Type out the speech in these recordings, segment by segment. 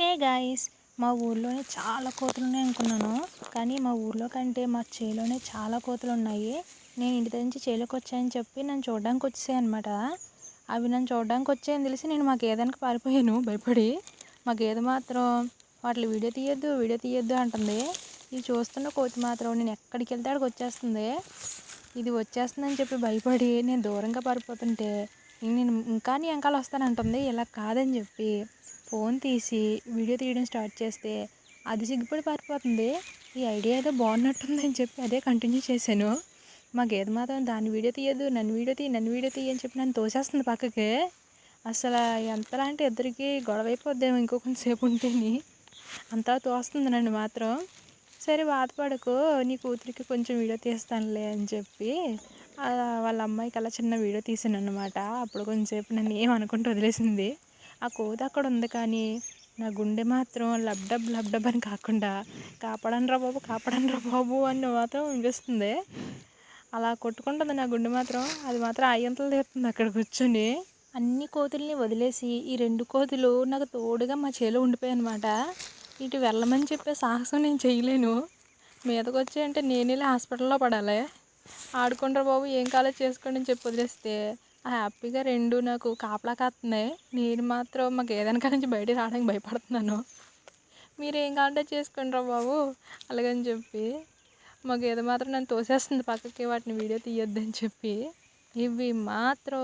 Hey guys మా ఊర్లోనే చాలా కోతులు ఉన్నాయి అనుకున్నాను. కానీ మా ఊర్లో కంటే మా చేలోనే చాలా కోతులు ఉన్నాయి నేను ఇంటి నుంచి చేలోకి వచ్చాయని చెప్పి నన్ను చూడడానికి వచ్చాయి అనమాట అవి నన్ను చూడడానికి వచ్చాయని తెలిసి నేను మా గేదానికి పారిపోయాను భయపడి. మా గేదె మాత్రం వాటి వీడియో తీయొద్దు వీడియో తీయొద్దు అంటుంది. ఇది చూస్తున్న కోతి మాత్రం నేను ఎక్కడికి వెళ్తే అక్కడికి వచ్చేస్తుంది. ఇది వచ్చేస్తుందని చెప్పి భయపడి నేను దూరంగా పారిపోతుంటే నేను ఇంకా నీ వెనకాల వస్తానంటుంది. ఇలా కాదని చెప్పి. ఫోన్ తీసి వీడియో తీయడం స్టార్ట్ చేస్తే అది సిగ్గుపడి పారిపోతుంది. ఈ ఐడియా ఏదో బాగున్నట్టుంది అని చెప్పి అదే కంటిన్యూ చేశాను. మా గేదె మాత్రం దాన్ని వీడియో తీయద్దు నన్ను వీడియో తీయి నన్ను వీడియో తీయి అని చెప్పి నన్ను తోసేస్తుంది పక్కకి. అసలు ఎంతలా అంటే ఇద్దరికి గొడవ అయిపోద్దేమో ఇంకో కొంచెంసేపు ఉంటేని. అంతా తోస్తుంది నన్ను మాత్రం. సరే బాధపడకు నీ కూతురికి కొంచెం వీడియో తీస్తానులే అని చెప్పి వాళ్ళ అమ్మాయికి అలా చిన్న వీడియో తీసాను అనమాట అప్పుడు కొంచెంసేపు నన్ను ఏమనుకుంటూ వదిలేసింది. ఆ కోతి అక్కడ ఉంది కానీ నా గుండె మాత్రం లబ్డబ్ లబ్డబ్ అని కాకుండా కాపాడనరా బాబు కాపాడనరా బాబు అని మాత్రం అనిపిస్తుంది. అలా కొట్టుకుంటుంది నా గుండె మాత్రం. అది మాత్రం అయ్యంతలు తీరుతుంది అక్కడ కూర్చొని. అన్ని కోతుల్ని వదిలేసి ఈ రెండు కోతులు నాకు తోడుగా మా చేలో ఉండిపోయాయి అనమాట ఇటు వెళ్ళమని చెప్పే సాహసం నేను చేయలేను. మీదకి వచ్చి అంటే నేనే హాస్పిటల్లో పడాలి. ఆడుకుంటారు బాబు ఏం కాలేజ్ చేసుకోండి అని చెప్పి వదిలేస్తే హ్యాపీగా రెండు నాకు కాపలా కాస్తున్నాయి నేను మాత్రం మాకు ఏదైనా నుంచి బయట రావడానికి భయపడుతున్నాను. మీరు ఏం కావాలంటే చేసుకుంటారా బాబు? అలాగని చెప్పి మాకు ఏదో మాత్రం నన్ను తోసేస్తుంది పక్కకి వాటిని వీడియో తీయొద్దని చెప్పి. ఇవి మాత్రం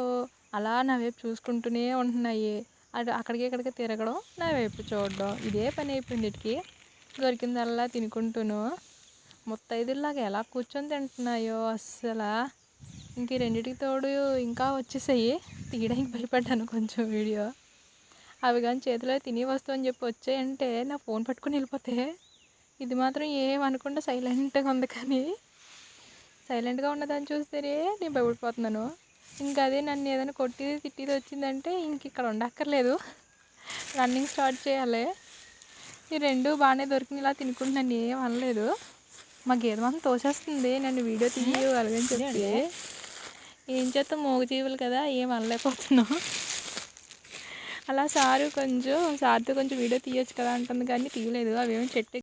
అలా నా వైపు చూసుకుంటూనే ఉంటున్నాయి. అటు అక్కడికి ఇక్కడికి తిరగడం నా వైపు చూడడం. ఇదే పని అయిపోయింది ఇటుకి దొరికిందల్లా తినుకుంటూను. ముత్తైదుల్లాగా ఎలా కూర్చొని తింటున్నాయో అస్సలు ఇంక రెండింటికి తోడు ఇంకా వచ్చేసాయి. తీయడానికి భయపడ్డాను కొంచెం వీడియో. అవి కానీ చేతిలో తిని వస్తువు అని చెప్పి వచ్చాయంటే నా ఫోన్ పట్టుకుని వెళ్ళిపోతే ఇది మాత్రం ఏమనుకుంటే సైలెంట్గా ఉంది కానీ సైలెంట్గా ఉన్నదాన్ని చూస్తే నేను భయపడిపోతున్నాను. ఇంకా అదే నన్ను ఏదైనా కొట్టిది తిట్టిది వచ్చిందంటే ఇంక ఇక్కడ ఉండక్కర్లేదు. రన్నింగ్ స్టార్ట్ చేయాలి. ఈ రెండు బాగానే దొరికిన ఇలా తినుకుంటున్నాను ఏం అనలేదు. మా గేదె మాత్రం తోసేస్తుంది నన్ను వీడియో తీయు చెప్పి. ఏం చేస్తాం మూగజీవులు కదా ఏం అనలేకపోతున్నాం అలా సారు కొంచెం సార్తో కొంచెం వీడియో తీయొచ్చు కదా అంటుంది కానీ తీయలేదు. అవేమో చెట్టు